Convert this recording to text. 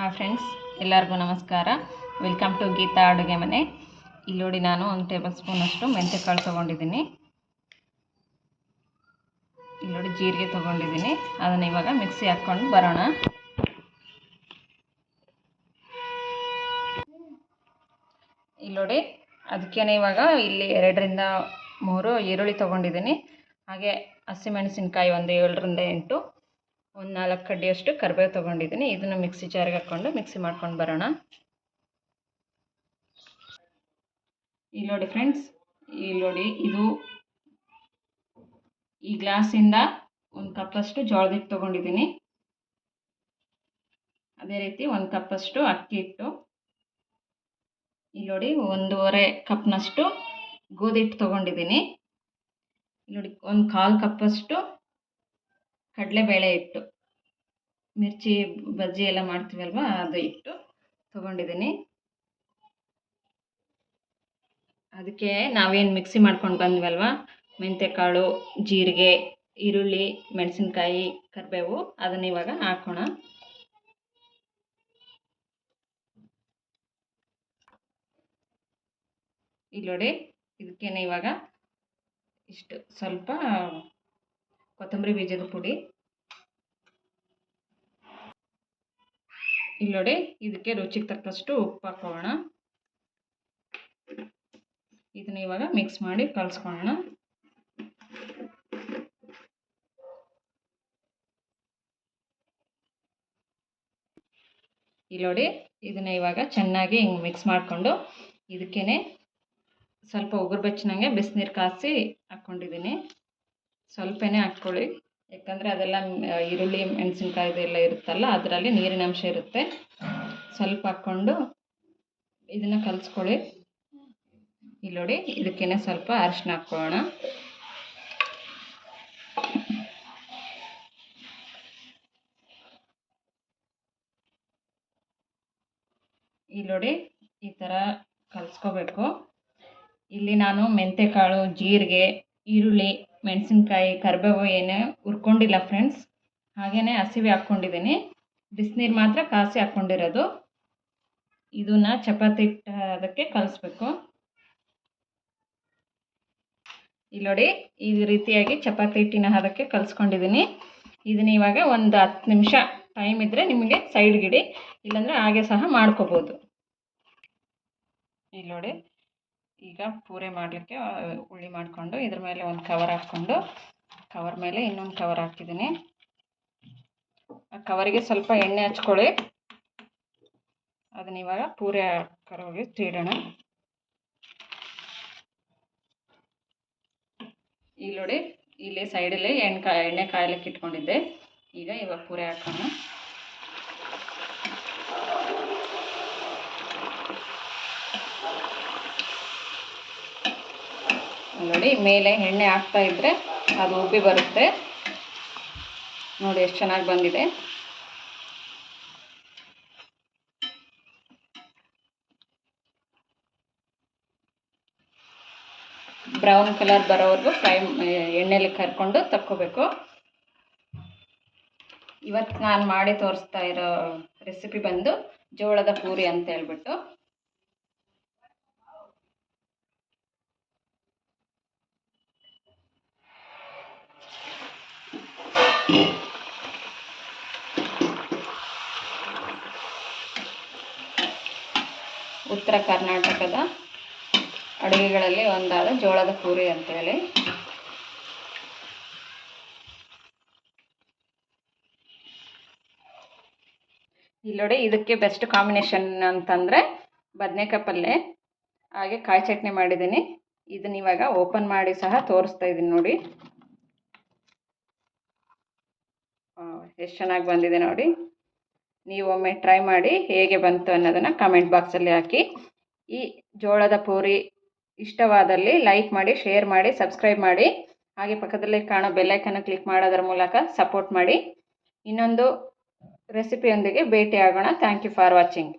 Hi friends ಎಲ್ಲರಿಗೂ ನಮಸ್ಕಾರ. Welcome to Geetha ಅಡುಗೆ ಮನೆ. ಇಲ್ಲಿ ನೋಡಿ ನಾನು ಒಂದು ಟೇಬಲ್ ಸ್ಪೂನಷ್ಟು ಮೆಂತ್ಯಕಾಳು ತೊಗೊಂಡಿದ್ದೀನಿ. ಇಲ್ಲಿ ನೋಡಿ ಜೀರಿಗೆ ತೊಗೊಂಡಿದ್ದೀನಿ. ಅದನ್ನು ಇವಾಗ ಮಿಕ್ಸಿ ಹಾಕ್ಕೊಂಡು ಬರೋಣ. ಇಲ್ಲಿ ನೋಡಿ ಅದಕ್ಕೇನೆ ಇವಾಗ ಇಲ್ಲಿ ಎರಡರಿಂದ ಮೂರು ಈರುಳ್ಳಿ ತೊಗೊಂಡಿದ್ದೀನಿ. ಹಾಗೆ ಹಸಿಮೆಣಸಿನ್ಕಾಯಿ ಒಂದು ಏಳರಿಂದ ಎಂಟು. ಒಂದು ನಾಲ್ಕು ಕಡ್ಡಿಯಷ್ಟು ಕರಿಬೇವು ತೊಗೊಂಡಿದ್ದೀನಿ. ಇದನ್ನು ಮಿಕ್ಸಿ ಜಾರಿಗೆ ಹಾಕ್ಕೊಂಡು ಮಿಕ್ಸಿ ಮಾಡ್ಕೊಂಡು ಬರೋಣ. ಇಲ್ಲಿ ನೋಡಿ ಫ್ರೆಂಡ್ಸ್ ಇಲ್ಲಿ ನೋಡಿ ಇದು ಈ ಗ್ಲಾಸಿಂದ ಒಂದು ಕಪ್ಪಷ್ಟು ಜೋಳದ ಹಿಟ್ಟು ತೊಗೊಂಡಿದ್ದೀನಿ. ಅದೇ ರೀತಿ ಒಂದು ಕಪ್ಪಷ್ಟು ಅಕ್ಕಿ ಹಿಟ್ಟು. ಇಲ್ಲಿ ನೋಡಿ ಒಂದೂವರೆ ಕಪ್ನಷ್ಟು ಗೋಧಿ ಹಿಟ್ಟು ತೊಗೊಂಡಿದ್ದೀನಿ. ಇಲ್ಲಿ ನೋಡಿ ಒಂದು ಕಾಲು ಕಪ್ಪಷ್ಟು ಕಡಲೆಬೇಳೆ ಹಿಟ್ಟು ಮಿರ್ಚಿ, ಬಜ್ಜಿ ಎಲ್ಲ ಮಾಡ್ತೀವಲ್ವ ಅದು ಹಿಟ್ಟು ತೊಗೊಂಡಿದ್ದೀನಿ. ಅದಕ್ಕೆ ನಾವೇನು ಮಿಕ್ಸಿ ಮಾಡ್ಕೊಂಡು ಬಂದ್ವಲ್ವ ಮೆಂತ್ಯಕಾಳು ಜೀರಿಗೆ, ಈರುಳ್ಳಿ, ಮೆಣಸಿನ್ಕಾಯಿ, ಕರಿಬೇವು, ಅದನ್ನ ಇವಾಗ ಹಾಕೋಣ. ಇಲ್ಲಿ ನೋಡಿ ಇದಕ್ಕೇನೆ ಇವಾಗ ಇಷ್ಟು ಸ್ವಲ್ಪ ಕೊತ್ತಂಬರಿ ಬೀಜದ ಪುಡಿ. ಇಲ್ಲಿ ನೋಡಿ, ಇದಕ್ಕೆ ರುಚಿಗೆ ತಕ್ಕಷ್ಟು ಉಪ್ಪು ಹಾಕೋಣ. ಇದನ್ನ ಇವಾಗ ಮಿಕ್ಸ್ ಮಾಡಿ ಕಲಿಸ್ಕೊಳ್ಳೋಣ ಇಲ್ಲಿ ನೋಡಿ, ಇದನ್ನ ಇವಾಗ ಚೆನ್ನಾಗಿ ಹಿಂಗೆ ಮಿಕ್ಸ್ ಮಾಡಿಕೊಂಡು ಇದಕ್ಕೇನೆ ಸ್ವಲ್ಪ ಉಗುರು ಬೆಚ್ಚನಂಗೆ ಬಿಸಿನೀರು ಕಾಯಿಸಿ ಹಾಕ್ಕೊಂಡಿದ್ದೀನಿ ಸ್ವಲ್ಪನೇ ಹಾಕ್ಕೊಳ್ಳಿ. ಯಾಕಂದರೆ ಅದೆಲ್ಲ ಈರುಳ್ಳಿ ಮೆಣಸಿನ್ಕಾಯ್ದೆಲ್ಲ ಇರುತ್ತಲ್ಲ, ಅದರಲ್ಲಿ ನೀರಿನ ಅಂಶ ಇರುತ್ತೆ. ಸ್ವಲ್ಪ ಹಾಕ್ಕೊಂಡು ಇದನ್ನು ಕಲಿಸ್ಕೊಳ್ಳಿ. ಇಲ್ಲಿ ನೋಡಿ, ಇದಕ್ಕೇನೆ ಸ್ವಲ್ಪ ಅರಿಶಿನ ಹಾಕ್ಕೊಳ್ಳೋಣ. ಇಲ್ಲಿ ನೋಡಿ, ಈ ಥರ ಕಲಿಸ್ಕೋಬೇಕು. ಇಲ್ಲಿ ನಾನು ಮೆಂತ್ಯಕಾಳು ಜೀರಿಗೆ, ಈರುಳ್ಳಿ ಮೆಣಸಿನ್ಕಾಯಿ ಕರಿಬೇವು ಏನೇ ಹುರ್ಕೊಂಡಿಲ್ಲ ಫ್ರೆಂಡ್ಸ್ ಹಾಗೆಯೇ ಹಸಿವೆ ಹಾಕ್ಕೊಂಡಿದ್ದೀನಿ. ಬಿಸಿನೀರು ಮಾತ್ರ ಕಾಸಿ ಹಾಕ್ಕೊಂಡಿರೋದು. ಇದನ್ನ ಚಪಾತಿ ಅದಕ್ಕೆ ಕಲಿಸ್ಬೇಕು. ಇಲ್ಲಿ ನೋಡಿ, ಈ ರೀತಿಯಾಗಿ ಚಪಾತಿ ಹಿಟ್ಟಿನ ಅದಕ್ಕೆ ಕಲಿಸ್ಕೊಂಡಿದ್ದೀನಿ. ಇದನ್ನ ಇವಾಗ ಒಂದು ಹತ್ತು ನಿಮಿಷ ಟೈಮ್ ಇದ್ದರೆ ನಿಮಗೆ ಸೈಡ್ಗಿಡಿ ಇಲ್ಲಾಂದರೆ ಹಾಗೆ ಸಹ ಮಾಡ್ಕೋಬೋದು. ಇಲ್ಲಿ ನೋಡಿ ಈಗ ಪೂರೆ ಮಾಡಲಿಕ್ಕೆ ಉಳ್ಳಿ ಮಾಡಿಕೊಂಡು ಇದ್ರ ಮೇಲೆ ಒಂದು ಕವರ್ ಹಾಕ್ಕೊಂಡು ಕವರ್ ಮೇಲೆ ಇನ್ನೊಂದು ಕವರ್ ಹಾಕಿದ್ದೀನಿ ಆ ಕವರಿಗೆ ಸ್ವಲ್ಪ ಎಣ್ಣೆ ಹಚ್ಕೊಳ್ಳಿ. ಅದನ್ನ ಇವಾಗ ಪೂರೆ ಕರೋಗಿ ತೀಡೋಣ. ಇಲ್ಲಿ ನೋಡಿ, ಇಲ್ಲಿ ಸೈಡಲ್ಲಿ ಎಣ್ಣೆ ಕಾಯಿ ಎಣ್ಣೆ ಕಾಯಲಿಕ್ಕೆ ಇಟ್ಕೊಂಡಿದ್ದೆ. ಈಗ ಇವಾಗ ಪೂರೆ ಹಾಕೋಣ. ನೋಡಿ, ಮೇಲೆ ಎಣ್ಣೆ ಹಾಕ್ತಾ ಇದ್ರೆ ಅದು ಉಬ್ಬಿ ಬರುತ್ತೆ. ನೋಡಿ, ಎಷ್ಟು ಚೆನ್ನಾಗಿ ಬಂದಿದೆ. ಬ್ರೌನ್ ಕಲರ್ ಬರೋವರೆಗೂ ಫ್ರೈ ಎಣ್ಣೆಲಿ ಕರ್ಕೊಂಡು ತಕ್ಕೋಬೇಕು. ಇವತ್ತು ನಾನು ಮಾಡಿ ತೋರಿಸ್ತಾ ಇರೋ ರೆಸಿಪಿ ಬಂದು ಜೋಳದ ಪೂರಿ ಅಂತ ಹೇಳ್ಬಿಟ್ಟು. ಉತ್ತರ ಕರ್ನಾಟಕದ ಅಡುಗೆಗಳಲ್ಲಿ ಒಂದಾದ ಜೋಳದ ಪೂರಿ ಅಂತೇಳಿ. ಇಲ್ಲಿ ನೋಡಿ ಇದಕ್ಕೆ ಬೆಸ್ಟ್ ಕಾಂಬಿನೇಷನ್ ಅಂತಂದರೆ ಬದನೆಕಾಯಿ ಪಲ್ಯ ಹಾಗೆ ಕಾಯಿ ಚಟ್ನಿ ಮಾಡಿದ್ದೀನಿ. ಇದನ್ನ ಇವಾಗ ಓಪನ್ ಮಾಡಿ ಸಹ ತೋರಿಸ್ತಾ ಇದ್ದೀನಿ ನೋಡಿ. ಎಷ್ಟು ಚೆನ್ನಾಗಿ ಬಂದಿದೆ ನೋಡಿ. ನೀವು ಒಮ್ಮೆ ಟ್ರೈ ಮಾಡಿ ಹೇಗೆ ಬಂತು ಅನ್ನೋದನ್ನು ಕಮೆಂಟ್ ಬಾಕ್ಸಲ್ಲಿ ಹಾಕಿ. ಈ ಜೋಳದ ಪೂರಿ ಇಷ್ಟವಾದಲ್ಲಿ ಲೈಕ್ ಮಾಡಿ ಶೇರ್ ಮಾಡಿ ಸಬ್ಸ್ಕ್ರೈಬ್ ಮಾಡಿ. ಹಾಗೆ ಪಕ್ಕದಲ್ಲಿ ಕಾಣೋ ಬೆಲ್ಲೈಕನ್ನು ಕ್ಲಿಕ್ ಮಾಡೋದರ ಮೂಲಕ ಸಪೋರ್ಟ್ ಮಾಡಿ. ಇನ್ನೊಂದು ರೆಸಿಪಿಯೊಂದಿಗೆ ಭೇಟಿಯಾಗೋಣ. Thank you for watching